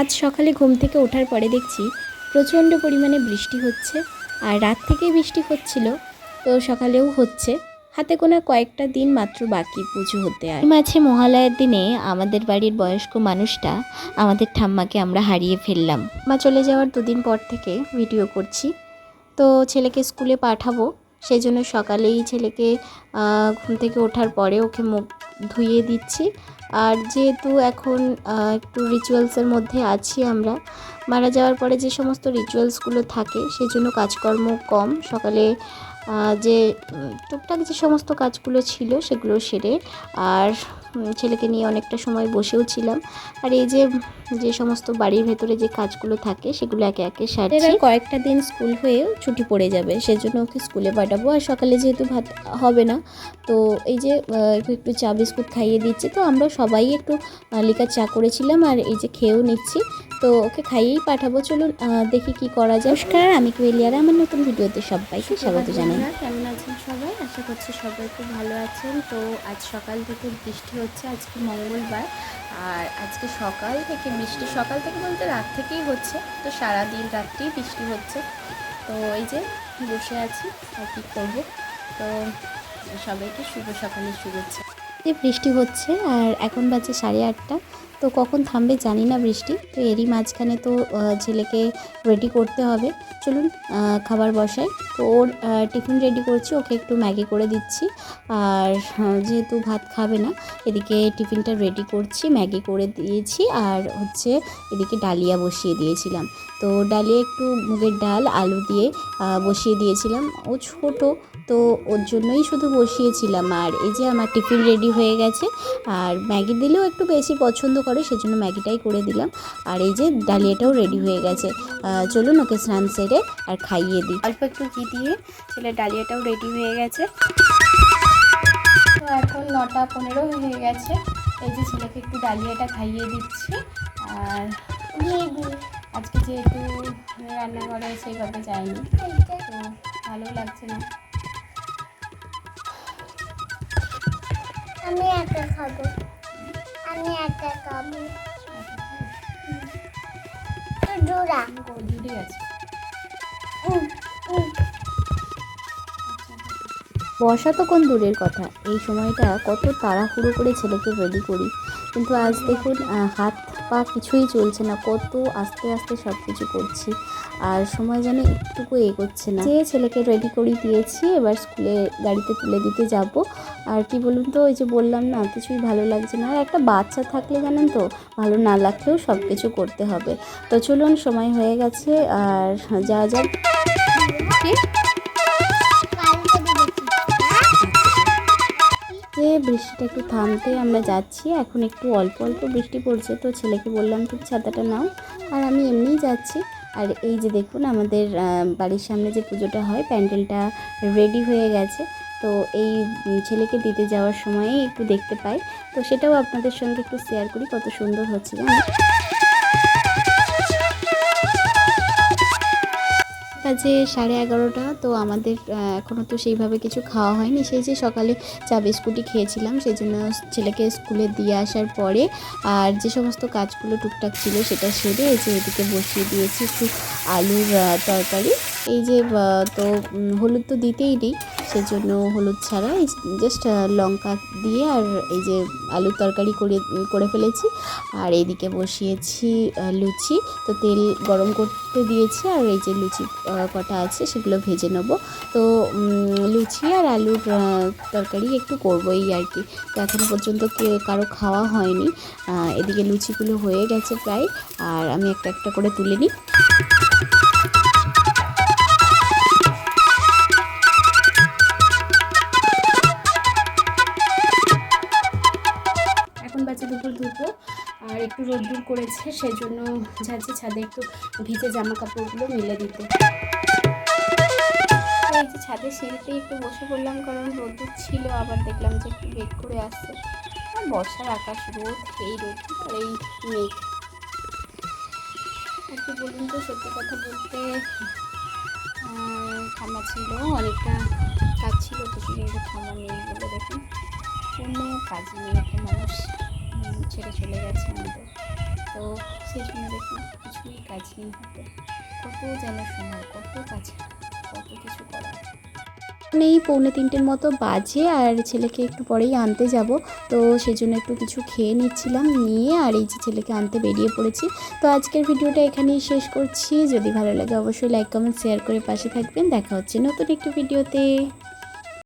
আজ সকালে ঘুম থেকে ওঠার পরে দেখছি প্রচণ্ড পরিমাণে বৃষ্টি হচ্ছে আর রাত থেকেই বৃষ্টি হচ্ছিল। তো সকালেও হচ্ছে। হাতে গোনা কয়েকটা দিন মাত্র বাকি পুজো হতে আর। মাঝে মহালয়ার দিনে আমাদের বাড়ির বয়স্ক মানুষটা আমাদের ঠাম্মাকে আমরা হারিয়ে ফেললাম। মা চলে যাওয়ার দুদিন পর থেকে ভিডিও করছি। তো ছেলেকে স্কুলে পাঠাবো। সেই জন্য সকালেই ছেলেকে ঘুম থেকে ওঠার পরে ওকে মুখ ধুইয়ে দিচ্ছি। আর যেহেতু এখন একটু রিচুয়ালসের মধ্যে আছি আমরা, মারা যাওয়ার পরে যে সমস্ত রিচুয়ালসগুলো থাকে সেই জন্য কাজকর্ম কম। সকালে যে টুকটাক যে সমস্ত কাজগুলো ছিল সেগুলো সেরে আর ছেলেকে নিয়ে অনেকটা সময় বসেও ছিলাম। আর এই যে যে সমস্ত বাড়ির ভেতরে যে কাজগুলো থাকে সেগুলো একে একে সারছি। কয়েকটা দিন স্কুল হয়েও ছুটি পড়ে যাবে সেজন্য ওকে স্কুলে পাঠাবো। আর সকালে যেহেতু ভাত হবে না তো এই যে একটু একটু চা বিস্কুট খাইয়ে দিচ্ছি। তো আমরা সবাই একটু লিকার চা করেছিলাম আর এই যে খেয়েও নিচ্ছি। তো ওকে খাইয়েই পাঠাবো। চলুন দেখি কি করা যায়। নমস্কার আমি কুয়েলিয়ারা আমার নতুন ভিডিওতে সবাইকে স্বাগত জানাই। কেমন আছেন সবাই? আশা করছি সবাই খুব ভালো আছেন। তো আজ সকাল থেকে বৃষ্টি হচ্ছে আজকে মঙ্গলবার। আর আজকে সকাল থেকে বৃষ্টি সকাল থেকে বলতে রাত থেকেই হচ্ছে। তো সারা দিন রাত্রেই বৃষ্টি হচ্ছে। তো এই যে বসে আছি আর কি করব? তো সবাইকে শুভ সকালের শুভেচ্ছা। যে বৃষ্টি হচ্ছে আর এখন বাজে সাড়ে আটটা। তো কখন থামবে জানি না বৃষ্টি। তো এরই মাঝখানে তো ছেলেকে রেডি করতে হবে। চলুন খাবার বসাই। তো ওর টিফিন রেডি করছি, ওকে একটু ম্যাগি করে দিচ্ছি। আর যেহেতু ভাত খাবে না, এদিকে টিফিনটা রেডি করছি, ম্যাগি করে দিয়েছি। আর হচ্ছে এদিকে ডালিয়া বসিয়ে দিয়েছিলাম। তো ডালিয়া একটু মুগের ডাল, আলু দিয়ে বসিয়ে দিয়েছিলাম। ও ছোট, তো ওর জন্যই শুধু বসিয়েছিলাম। আর এই যে আমার টিফিন রেডি হয়ে গেছে। আর ম্যাগি দিলেও একটু বেশি পছন্দ করে, সেজন্য ম্যাগিটাই করে দিলাম। আর এই যে ডালিয়াটাও রেডি হয়ে গেছে। চলুন ওকে স্নান সেরে আর খাইয়ে দিই। অল্প একটু ঘি দিয়ে ছেলে ডালিয়াটাও রেডি হয়ে গেছে। তো এখন নটা পনেরো হয়ে গেছে। এই যে ছেলেকে একটু ডালিয়াটা খাইয়ে দিচ্ছি। আর আজকে যেহেতু রান্নাঘরে সেইভাবে যায়নি তো ভালো লাগছে না। আমি একা খাব। আমি একা খাব। জোড়া। জুড়ে আছে। বর্ষা তো কোন দূরের কথা? এই সময়টা কত তাড়াহুড়ো করে ছেলেকে রেডি করি। কিন্তু আজ দেখুন হাত পা কিছুই চলছে না, কত আস্তে আস্তে সব কিছু করছি। আর সময় যেন একটুকু এগোচ্ছে না। যে ছেলেকে রেডি করে দিয়েছি, এবার স্কুলে গাড়িতে তুলে দিতে যাব। আর কি বলুন তো, ওই যে বললাম না, কিছুই ভালো লাগছে না। আর একটা বাচ্চা থাকলে জানেন তো, ভালো না লাগলেও সব কিছু করতে হবে। তো চলুন, সময় হয়ে গেছে, আর যা যা বৃষ্টিটা একটু থামতে আমরা যাচ্ছি। এখন একটু অল্প অল্প বৃষ্টি পড়ছে তো ছেলেকে বললাম, তুমি ছাতাটা নাও। আর আমি এমনিই যাচ্ছি। আর এই যে দেখুন, আমাদের বাড়ির সামনে যে পুজোটা হয়, প্যান্ডেলটা রেডি হয়ে গেছে। তো এই ছেলেকে দিতে যাওয়ার সময়ে একটু দেখতে পাই। তো সেটাও আপনাদের সঙ্গে একটু শেয়ার করি, কত সুন্দর হচ্ছে জানেন বাজে সাড়ে এগারোটা, তো আমাদের এখনও তো সেইভাবে কিছু খাওয়া হয়নি। সেই যে সকালে চা বিস্কুটই খেয়েছিলাম, সেই জন্য ছেলেকে স্কুলে দিয়ে আসার পরে আর যে সমস্ত কাজগুলো টুকটাক ছিল সেটা সেরে এই যে এদিকে বসিয়ে দিয়েছি একটু আলুর তরকারি। এই যে তো হলুদ তো দিতেই নেই, সেজন্য হলুদ ছাড়া জাস্ট লঙ্কা দিয়ে আর এই যে আলুর তরকারি করে করে ফেলেছি। আর এইদিকে বসিয়েছি লুচি। তো তেল গরম করতে দিয়েছি আর এই যে লুচি কটা আছে সেগুলো ভেজে নেব। তো লুচি আর আলুর তরকারি একটু করব এই আর কি। তো এখনও পর্যন্ত কারও খাওয়া হয়নি। এদিকে লুচিগুলো হয়ে গেছে প্রায়। আর আমি একটা একটা করে তুলে নিই। আর একটু রোদ্দুর করেছে, সেজন্য যাচ্ছে ছাদে একটু ভিজে জামা কাপড়গুলো মিলে দিতে। এই যে ছাদের সিঁড়িতে একটু বসে পড়লাম, কারণ রোদ্দুর ছিল, আবার দেখলাম যে একটু বেগ করে আসছে। আর বর্ষার আকাশ রোদ, এই রোদ আর এই মেঘ। কি বলুন তো, সত্যি কথা বলতে ঠান্ডা ছিল, অনেকটা কাজ ছিল কিছু কিন্তু ঠান্ডা নেই বলে দেখুন। কোনো কাজ নেই, একটা মানুষ ছেড়ে চলে গেছে আমাদের। তো সেই জন্য দেখুন, কিছুই কাজ নেই হাতে। কত যেন সময়, কত কাজ। কিছু করার। এই পৌনে তিনটের মতো বাজে আর ছেলেকে একটু পরেই আনতে যাব। তো সেজন্য একটু কিছু খেয়ে নিচ্ছিলাম, নিয়ে আর এই যে ছেলেকে আনতে বেরিয়ে পড়েছি। তো আজকের ভিডিওটা এখানেই শেষ করছি। যদি ভালো লাগে অবশ্যই লাইক কমেন্ট শেয়ার করে পাশে থাকবেন। দেখা হচ্ছে নতুন একটি ভিডিওতে।